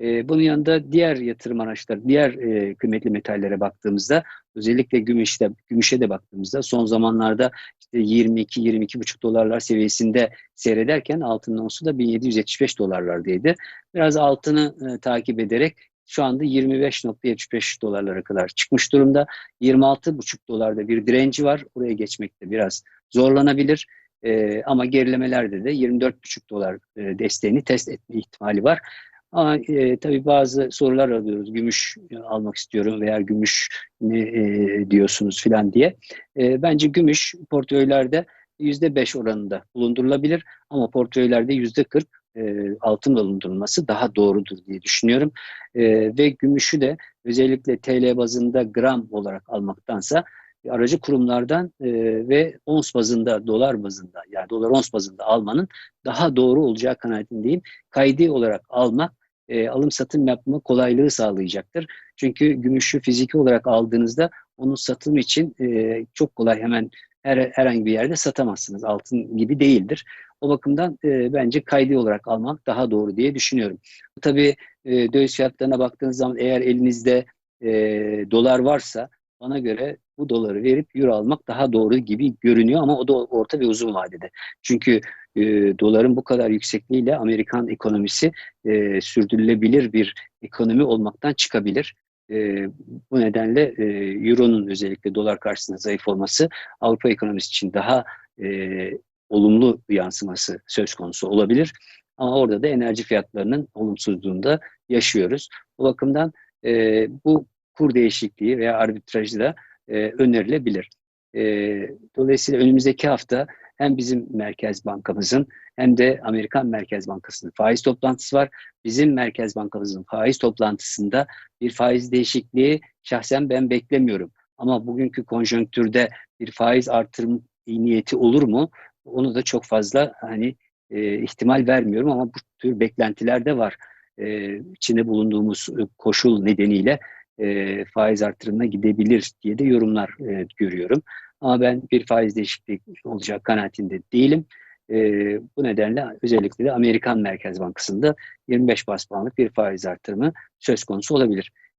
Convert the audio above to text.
E, bunun yanında diğer yatırım araçları, diğer e, kıymetli metallere baktığımızda özellikle gümüşte, gümüşe de baktığımızda son zamanlarda işte 22-22,5 dolarlar seviyesinde seyrederken altının onsu da 1775 dolarlardaydı. Biraz altını e, takip ederek şu anda 25.75 dolarlara kadar çıkmış durumda. 26.5 dolarda bir direnci var. Oraya geçmekte biraz zorlanabilir. E, ama gerilemelerde de 24.5 dolar e, desteğini test etme ihtimali var. Ama e, tabii bazı sorular alıyoruz. Gümüş almak istiyorum veya gümüş ne e, diyorsunuz filan diye. E, bence gümüş portföylerde %5 oranında bulundurulabilir ama portföylerde %40 e, altın bulundurulması daha doğrudur diye düşünüyorum. E, ve gümüşü de özellikle TL bazında gram olarak almaktansa aracı kurumlardan e, ve ons bazında, dolar bazında yani dolar ons bazında almanın daha doğru olacağı kanaatindeyim. Kaydi olarak almak e, alım satım yapma kolaylığı sağlayacaktır. Çünkü gümüşü fiziki olarak aldığınızda onun satım için e, çok kolay hemen her, herhangi bir yerde satamazsınız. Altın gibi değildir. O bakımdan e, bence kaydi olarak almak daha doğru diye düşünüyorum. Tabii e, döviz fiyatlarına baktığınız zaman eğer elinizde e, dolar varsa bana göre bu doları verip euro almak daha doğru gibi görünüyor ama o da orta ve uzun vadede. Çünkü e, doların bu kadar yüksekliğiyle Amerikan ekonomisi e, sürdürülebilir bir ekonomi olmaktan çıkabilir. E, bu nedenle e, Euro'nun özellikle dolar karşısında zayıf olması Avrupa ekonomisi için daha e, olumlu yansıması söz konusu olabilir. Ama orada da enerji fiyatlarının olumsuzluğunda yaşıyoruz. Bu bakımdan e, bu kur değişikliği veya arbitrajı da e, önerilebilir. E, dolayısıyla önümüzdeki hafta hem bizim Merkez Bankamızın hem de Amerikan Merkez Bankası'nın faiz toplantısı var. Bizim Merkez Bankamızın faiz toplantısında bir faiz değişikliği şahsen ben beklemiyorum. Ama bugünkü konjonktürde bir faiz artırım niyeti olur mu? Onu da çok fazla hani e, ihtimal vermiyorum ama bu tür beklentiler de var. E, içinde bulunduğumuz koşul nedeniyle e, faiz artırımına gidebilir diye de yorumlar e, görüyorum. Ama ben bir faiz değişikliği olacak kanaatinde değilim. E, bu nedenle özellikle de Amerikan Merkez Bankası'nda 25 bas puanlık bir faiz artırımı söz konusu olabilir.